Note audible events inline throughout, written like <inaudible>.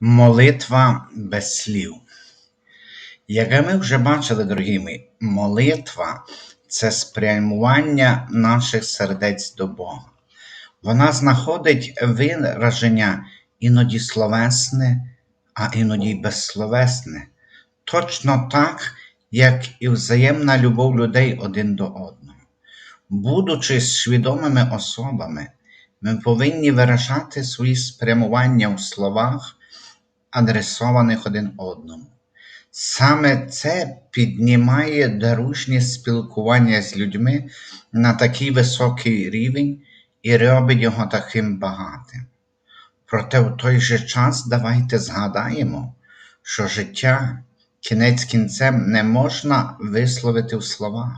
Молитва без слів. Як ми вже бачили, дорогі мої, молитва це спрямування наших сердець до Бога. Вона знаходить вираження іноді словесне, а іноді безсловесне, точно так, як і взаємна любов людей один до одного. Будучи свідомими особами, ми повинні виражати свої спрямування у словах, адресованих один одному. Саме це піднімає дорожнє спілкування з людьми на такий високий рівень і робить його таким багатим. Проте в той же час давайте згадаємо, що життя кінець кінцем не можна висловити в словах.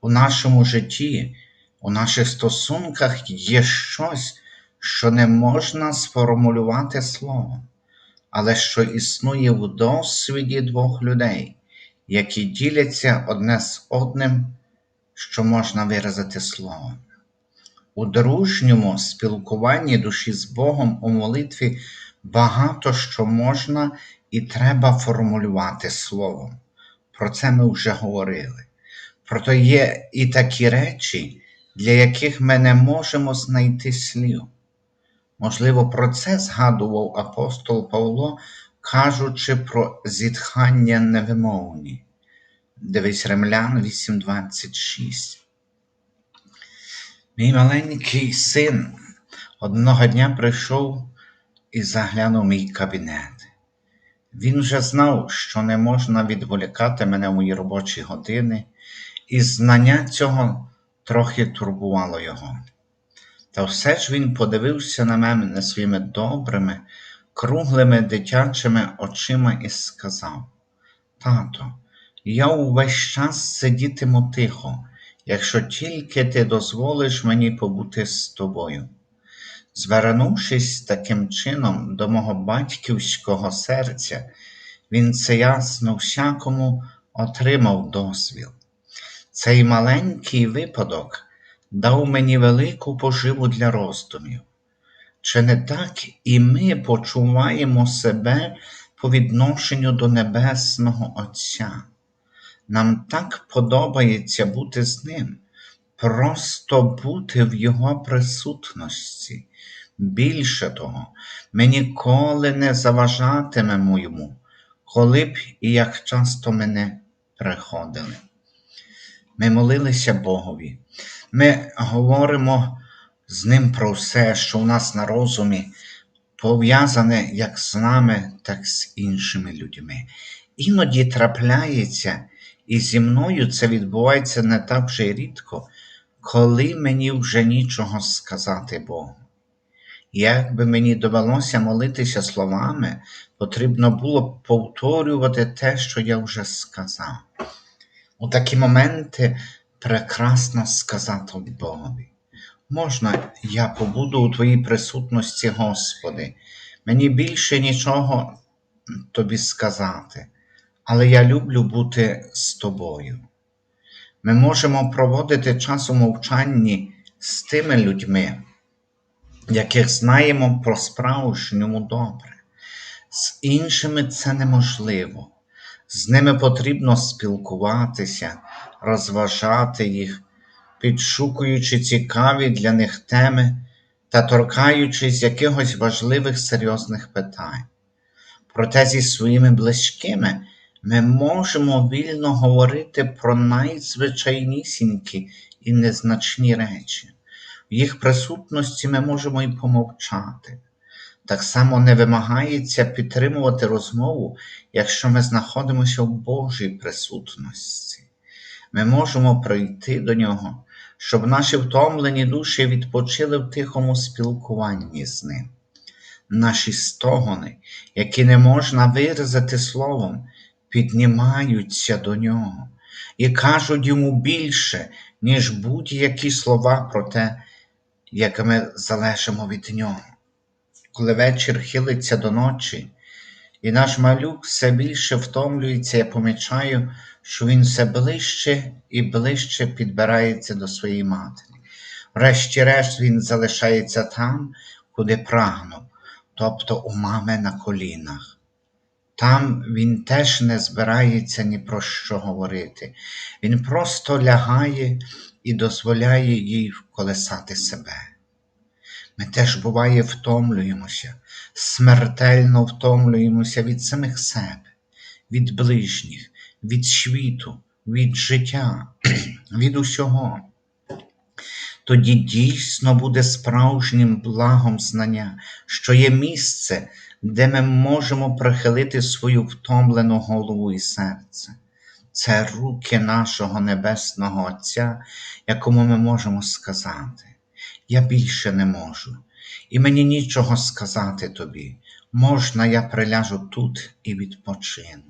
У нашому житті, у наших стосунках є щось, що не можна сформулювати словом, але що існує в досвіді двох людей, які діляться одне з одним, що можна виразити словом. У дружньому спілкуванні душі з Богом у молитві багато що можна і треба формулювати словом. Про це ми вже говорили. Проте є і такі речі, для яких ми не можемо знайти слів. Можливо, про це згадував апостол Павло, кажучи про зітхання невимовні. Дивись Ремлян 8:26. Мій маленький син одного дня прийшов і заглянув мій кабінет. Він вже знав, що не можна відволікати мене в мої робочі години, і знання цього трохи турбувало його. Та все ж він подивився на мене своїми добрими, круглими дитячими очима і сказав: Тато, я увесь час сидітиму тихо, якщо тільки ти дозволиш мені побути з тобою. Звернувшись таким чином до мого батьківського серця, він це ясно всякому отримав дозвіл. Цей маленький випадок дав мені велику поживу для роздумів. Чи не так і ми почуваємо себе по відношенню до Небесного Отця? Нам так подобається бути з Ним, просто бути в Його присутності. Більше того, ми ніколи не заважатимемо йому, коли б і як часто ми не приходили. Ми молилися Богові, ми говоримо з Ним про все, що у нас на розумі, пов'язане як з нами, так з іншими людьми. Іноді трапляється, і зі мною це відбувається не так вже й рідко, коли мені вже нічого сказати Богу. Як би мені довелося молитися словами, потрібно було повторювати те, що я вже сказав. У такі моменти прекрасно сказати Богові. Можна, я побуду у Твоїй присутності, Господи, мені більше нічого тобі сказати, але я люблю бути з тобою. Ми можемо проводити час у мовчанні з тими людьми, яких знаємо про справжньому добре. З іншими це неможливо. З ними потрібно спілкуватися, розважати їх, підшукуючи цікаві для них теми та торкаючись якихось важливих серйозних питань. Проте зі своїми близькими ми можемо вільно говорити про найзвичайнісінькі і незначні речі. В їх присутності ми можемо і помовчати. Так само не вимагається підтримувати розмову, якщо ми знаходимося в Божій присутності. Ми можемо прийти до Нього, щоб наші втомлені душі відпочили в тихому спілкуванні з Ним. Наші стогони, які не можна виразити словом, піднімаються до Нього і кажуть йому більше, ніж будь-які слова про те, як ми залежимо від Нього. Коли вечір хилиться до ночі, і наш малюк все більше втомлюється, я помічаю, що він все ближче і ближче підбирається до своєї матері. Врешті-решт він залишається там, куди прагнув, тобто у мами на колінах. Там він теж не збирається ні про що говорити. Він просто лягає і дозволяє їй вколесати себе. Ми теж, буває, втомлюємося, смертельно втомлюємося від самих себе, від ближніх, від світу, від життя, <clears throat> від усього. Тоді дійсно буде справжнім благом знання, що є місце, де ми можемо прихилити свою втомлену голову і серце. Це руки нашого Небесного Отця, якому ми можемо сказати: Я більше не можу, і мені нічого сказати тобі. Можна, я приляжу тут і відпочину.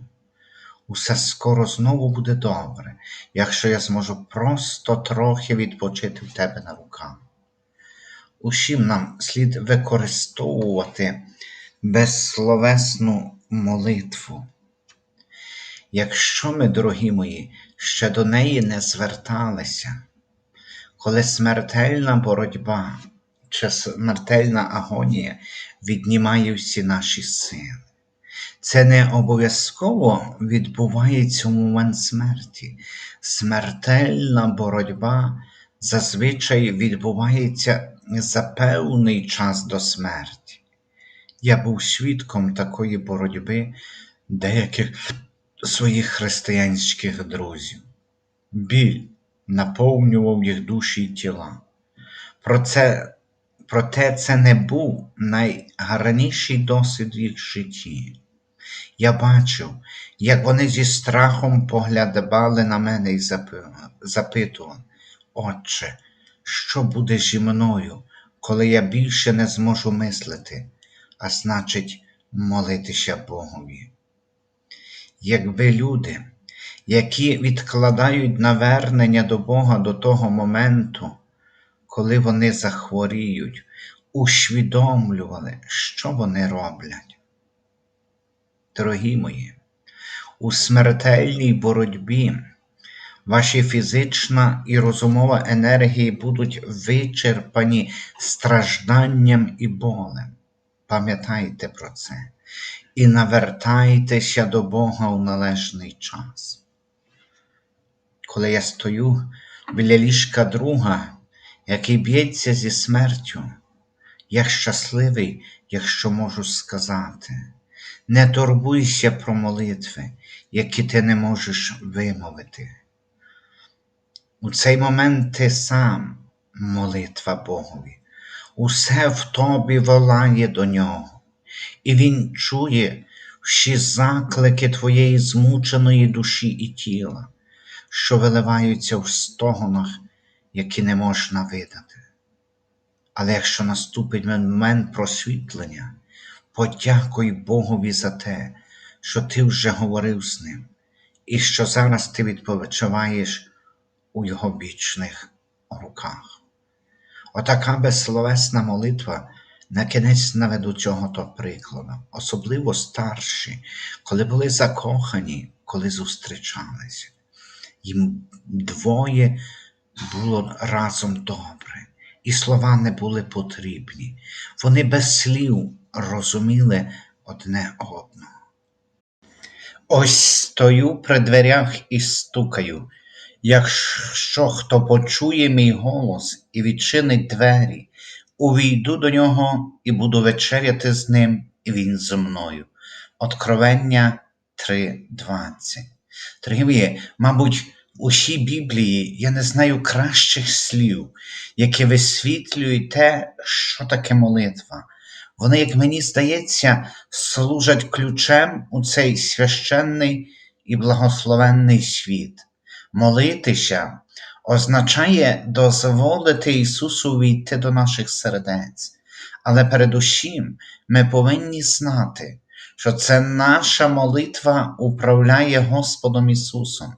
Усе скоро знову буде добре, якщо я зможу просто трохи відпочити в тебе на руках. Усім нам слід використовувати безсловесну молитву. Якщо ми, дорогі мої, ще до неї не зверталися, коли смертельна боротьба чи смертельна агонія віднімає всі наші сили, це не обов'язково відбувається у момент смерті. Смертельна боротьба зазвичай відбувається за певний час до смерті. Я був свідком такої боротьби деяких своїх християнських друзів. Біль наповнював їх душі й тіла. Про це, проте це не був найгарніший досвід в їх житті. Я бачив, як вони зі страхом поглядали на мене і запитували, Отче, що буде зі мною, коли я більше не зможу мислити, а значить, молитися Богові? Якби люди, які відкладають навернення до Бога до того моменту, коли вони захворіють, усвідомлювали, що вони роблять. Дорогі мої, у смертельній боротьбі ваші фізична і розумова енергії будуть вичерпані стражданням і болем. Пам'ятайте про це і навертайтеся до Бога у належний час. Коли я стою біля ліжка друга, який б'ється зі смертю, я щасливий, якщо можу сказати. Не турбуйся про молитви, які ти не можеш вимовити. У цей момент ти сам молитва Богові, усе в тобі волає до нього, і Він чує всі заклики твоєї змученої душі і тіла, що виливаються в стогонах, які не можна видати. Але якщо наступить момент просвітлення, Подякуй Богові за те, що ти вже говорив з ним, і що зараз ти відпочиваєш у Його вічних руках. Отака безсловесна молитва на кінець наведу цього то прикладу, особливо старші, коли були закохані, коли зустрічалися. Їм двоє було разом добре, і слова не були потрібні. Вони без слів розуміли одне одного. Ось стою при дверях і стукаю. Якщо хто почує мій голос і відчинить двері, увійду до нього і буду вечеряти з ним, і він зі мною. Откровення 3.20. Дорогі, мабуть, у всій Біблії я не знаю кращих слів, які висвітлюють те, що таке молитва. Вони, як мені здається, служать ключем у цей священний і благословенний світ. Молитися означає дозволити Ісусу війти до наших сердець, але передусім ми повинні знати, що це наша молитва управляє Господом Ісусом.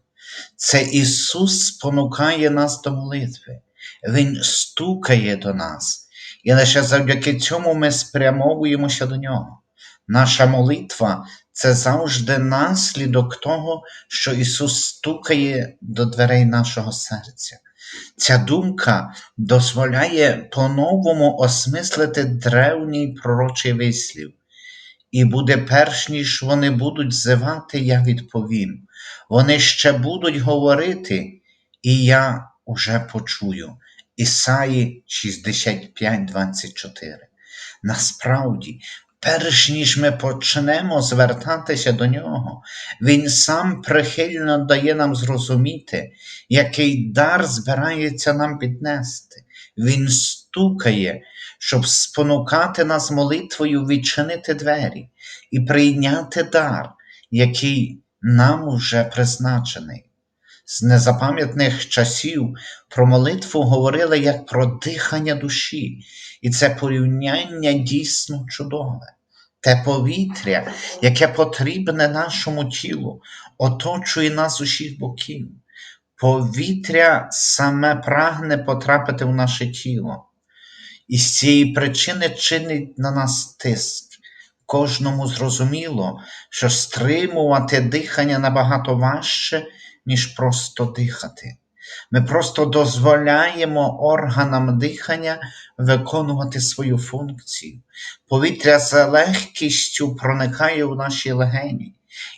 Це Ісус спонукає нас до молитви, Він стукає до нас. І лише завдяки цьому ми спрямовуємося до нього. Наша молитва це завжди наслідок того, що Ісус стукає до дверей нашого серця. Ця думка дозволяє по-новому осмислити древній пророчий вислів. І буде перш ніж вони будуть зивати, я відповім. Вони ще будуть говорити, і я уже почую. Ісаї 65:24. Насправді, перш ніж ми почнемо звертатися до нього, Він сам прихильно дає нам зрозуміти, який дар збирається нам піднести. Він стукає, щоб спонукати нас молитвою відчинити двері і прийняти дар, який нам уже призначений. З незапам'ятних часів про молитву говорили як про дихання душі, і це порівняння дійсно чудове. Те повітря, яке потрібне нашому тілу, оточує нас з усіх боків. Повітря саме прагне потрапити в наше тіло, і з цієї причини чинить на нас тиск. Кожному зрозуміло, що стримувати дихання набагато важче, ніж просто дихати. Ми просто дозволяємо органам дихання виконувати свою функцію. Повітря за легкістю проникає в наші легені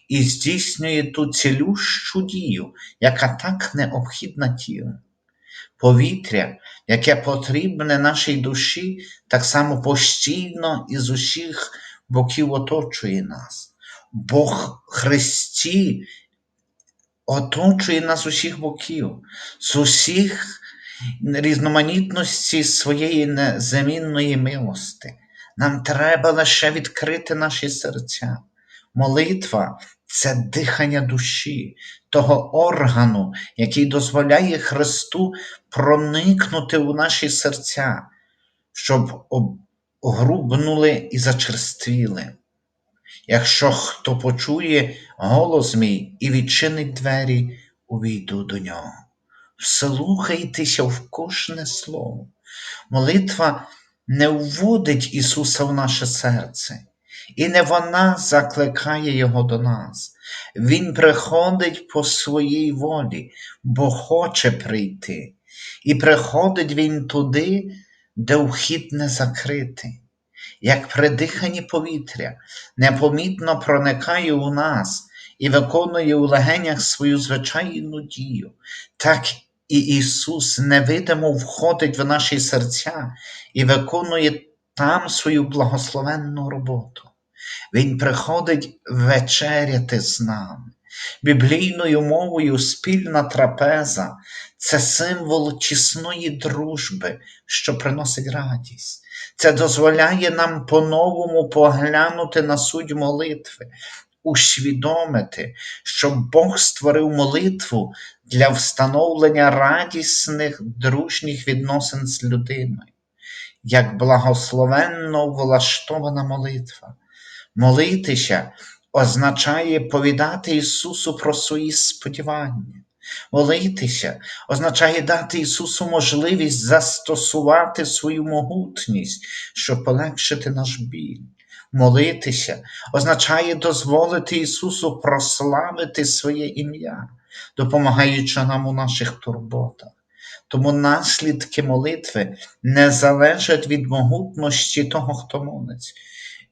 і здійснює ту цілющу дію, яка так необхідна тілу. Повітря, яке потрібне нашій душі, так само постійно із усіх боків оточує нас. Бог Христі оточує нас усіх боків, з усіх різноманітності своєї незамінної милости. Нам треба лише відкрити наші серця. Молитва це дихання душі, того органу, який дозволяє Христу проникнути у наші серця, щоб огрубнули і зачерствіли. Якщо хто почує голос мій і відчинить двері, увійду до нього. Вслухайтеся в кожне слово. Молитва не вводить Ісуса в наше серце, і не вона закликає Його до нас. Він приходить по своїй волі, бо хоче прийти. І приходить Він туди, де вхід не закритий як при диханні повітря, непомітно проникає у нас і виконує у легенях свою звичайну дію, так і Ісус невидимо входить в наші серця і виконує там свою благословенну роботу. Він приходить вечеряти з нами. Біблійною мовою спільна трапеза це символ тісної дружби, що приносить радість. Це дозволяє нам по-новому поглянути на суть молитви, усвідомити, що Бог створив молитву для встановлення радісних дружніх відносин з людиною, як благословенно влаштована молитва. Молитися означає повідати Ісусу про свої сподівання. Молитися означає дати Ісусу можливість застосувати свою могутність, щоб полегшити наш біль. Молитися означає дозволити Ісусу прославити своє ім'я, допомагаючи нам у наших турботах. Тому наслідки молитви не залежать від могутності того, хто молиться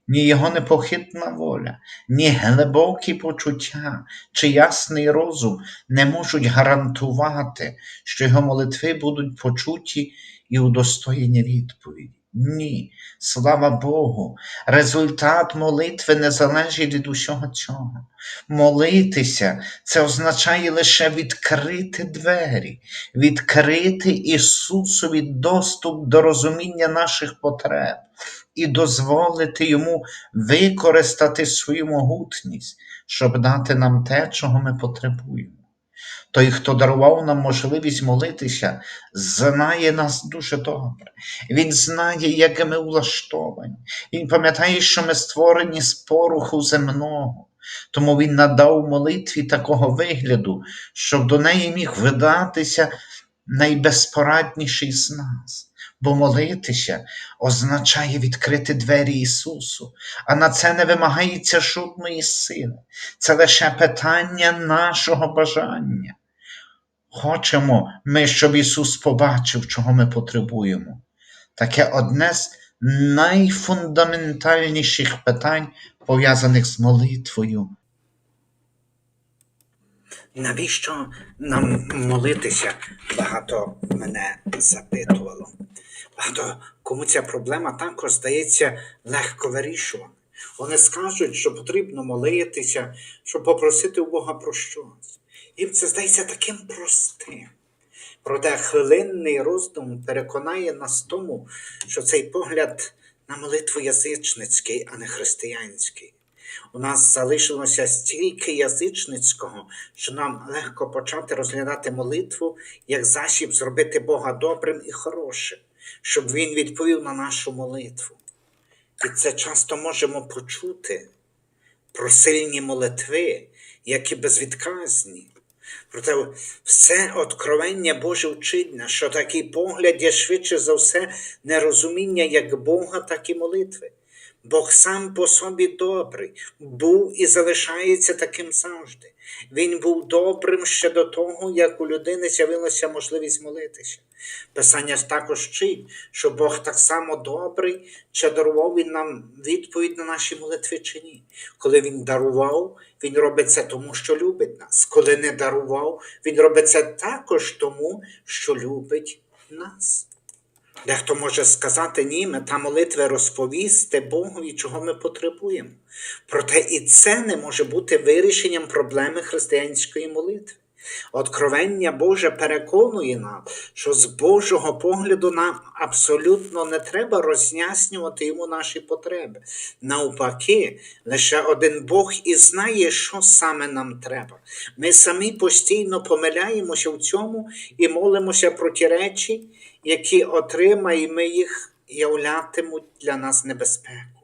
ні його непохитна воля, ні глибокі почуття чи ясний розум не можуть гарантувати, що його молитви будуть почуті і удостоєні відповіді. Ні, слава Богу, результат молитви не залежить від усього цього. Молитися це означає лише відкрити двері, відкрити Ісусові доступ до розуміння наших потреб і дозволити Йому використати свою могутність, щоб дати нам те, чого ми потребуємо. Той, хто дарував нам можливість молитися, знає нас дуже добре. Він знає, як ми влаштовані. Він пам'ятає, що ми створені з поруху земного. Тому Він надав молитві такого вигляду, щоб до неї міг видатися найбезпорадніший з нас. Бо молитися означає відкрити двері Ісусу, а на це не вимагається жодної сили. Це лише питання нашого бажання. хочемо ми, щоб Ісус побачив, чого ми потребуємо. Таке одне з найфундаментальніших питань, пов'язаних з молитвою. Навіщо нам молитися? Багато мене запитувало. Багато кому ця проблема також здається легко вирішувана. Вони скажуть, що потрібно молитися, щоб попросити у Бога про щось. Їм це здається таким простим. Проте хвилинний роздум переконає нас тому, що цей погляд на молитву язичницький, а не християнський. У нас залишилося стільки язичницького, що нам легко почати розглядати молитву як засіб зробити Бога добрим і хорошим, щоб Він відповів на нашу молитву. І це часто можемо почути про сильні молитви, які безвідказні. Проте все откровення Боже вчить нас, що такий погляд є швидше за все нерозуміння як Бога, так і молитви. Бог сам по собі добрий, був і залишається таким завжди. Він був добрим ще до того, як у людини з'явилася можливість молитися. Писання також вчить, що Бог так само добрий, чи дарував Він нам відповідь на наші молитви чи ні. Коли Він дарував, Він робить це тому, що любить нас. Коли не дарував, Він робить це також тому, що любить нас. Дехто може сказати, ні, мета молитви розповісти Богові, чого ми потребуємо. Проте і це не може бути вирішенням проблеми християнської молитви. Откровення Боже переконує нас, що з Божого погляду нам абсолютно не треба роз'яснювати йому наші потреби. Навпаки, лише один Бог і знає, що саме нам треба. Ми самі постійно помиляємося в цьому і молимося про ті речі, які отримаємо їх являтимуть для нас небезпеку.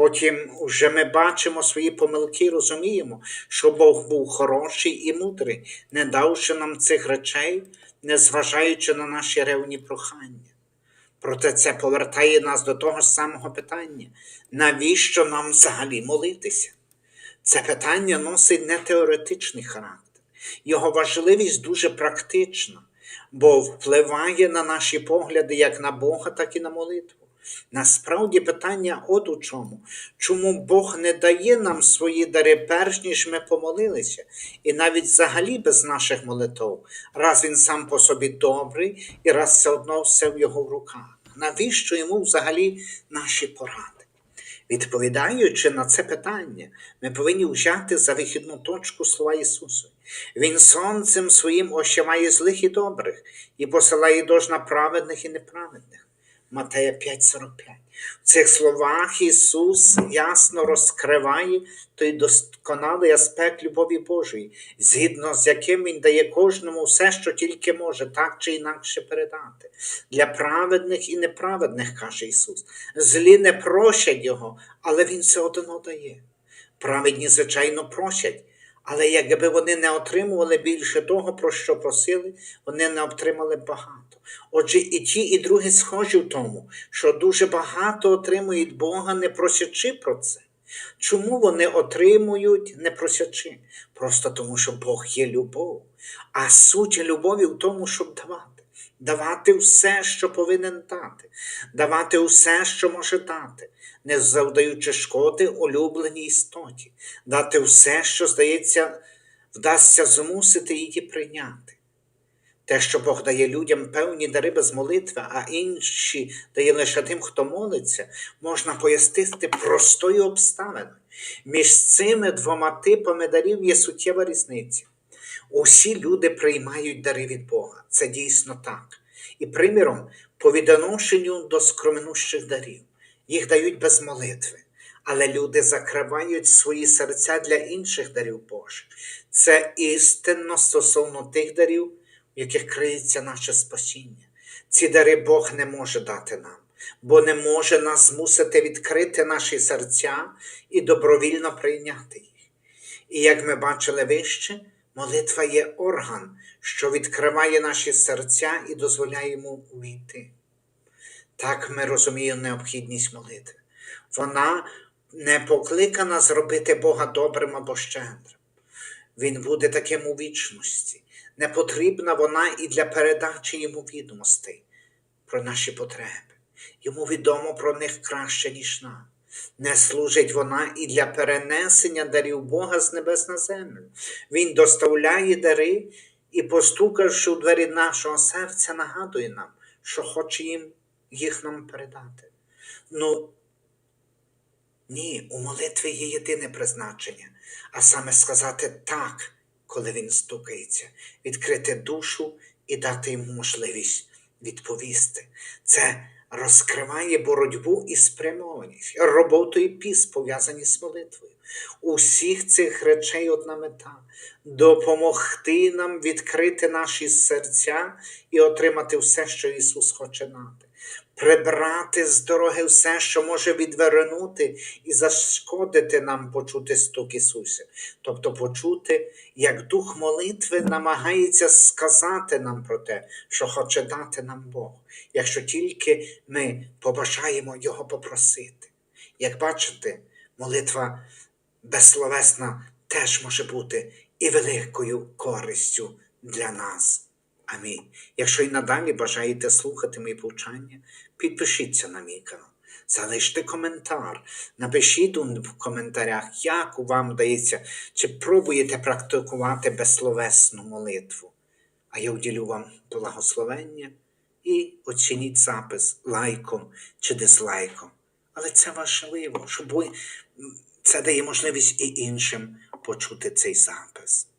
Потім вже ми бачимо свої помилки розуміємо, що Бог був хороший і мудрий, не давши нам цих речей, не зважаючи на наші ревні прохання. Проте це повертає нас до того ж самого питання: навіщо нам взагалі молитися? Це питання носить не теоретичний характер, його важливість дуже практична, бо впливає на наші погляди як на Бога, так і на молитву. Насправді питання от у чому. Чому Бог не дає нам свої дари перш ніж ми помолилися, і навіть взагалі без наших молитв, раз він сам по собі добрий і раз все одно все в його руках. Навіщо йому взагалі наші поради? Відповідаючи на це питання, ми повинні взяти за вихідну точку слова Ісуса. Він сонцем своїм ощаває злих і добрих, і посилає дощ на праведних і неправедних. Матея 5,45. В цих словах Ісус ясно розкриває той досконалий аспект любові Божої, згідно з яким Він дає кожному все, що тільки може, так чи інакше передати. Для праведних і неправедних, каже Ісус. Злі не прощать Його, але Він все одно дає. Праведні, звичайно, просять. Але якби вони не отримували більше того, про що просили, вони не отримали багато. Отже, і ті, і другі схожі в тому, що дуже багато отримують Бога, не просячи про це. Чому вони отримують, не просячи? Просто тому, що Бог є любов. А суть любові в тому, щоб давати. Давати все, що повинен дати, давати все, що може дати, не завдаючи шкоди улюбленій істоті, дати все, що, здається, вдасться змусити її прийняти. Те, що Бог дає людям певні дари без молитви, а інші дає лише тим, хто молиться, можна пояснити простою обставиною. Між цими двома типами дарів є суттєва різниця. Усі люди приймають дари від Бога. Це дійсно так. І, приміром, по відношенню до скромнущих дарів. Їх дають без молитви. Але люди закривають свої серця для інших дарів Божих. Це істинно стосовно тих дарів, в яких криється наше спасіння. Ці дари Бог не може дати нам, бо не може нас змусити відкрити наші серця і добровільно прийняти їх. І як ми бачили вище, молитва є орган, що відкриває наші серця і дозволяє йому увійти. Так ми розуміємо необхідність молитви. Вона не покликана зробити Бога добрим або щедрим. Він буде таким у вічності. Не потрібна вона і для передачі йому відомостей про наші потреби. Йому відомо про них краще, ніж нам. Не служить вона і для перенесення дарів Бога з небес на землю. Він доставляє дари і, постукавши у двері нашого серця, нагадує нам, що хоче їм їх нам передати. Ну, ні, у молитві є єдине призначення, а саме сказати так, коли він стукається, відкрити душу і дати йому можливість відповісти. Це розкриває боротьбу і спрямованість, роботу і піс, пов'язані з молитвою. Усіх цих речей одна мета допомогти нам відкрити наші серця і отримати все, що Ісус хоче дати. Прибрати з дороги все, що може відвернути і зашкодити нам почути стук Ісуса. Тобто почути, як дух молитви намагається сказати нам про те, що хоче дати нам Бог, якщо тільки ми побажаємо Його попросити. Як бачите, молитва безсловесна теж може бути і великою користю для нас. Амінь. Якщо і надалі бажаєте слухати мої повчання, підпишіться на мій канал, залиште коментар, напишіть в коментарях, як вам вдається, чи пробуєте практикувати безсловесну молитву. А я уділю вам благословення і оцініть запис лайком чи дизлайком. Але це важливо, щоб ви, це дає можливість і іншим почути цей запис.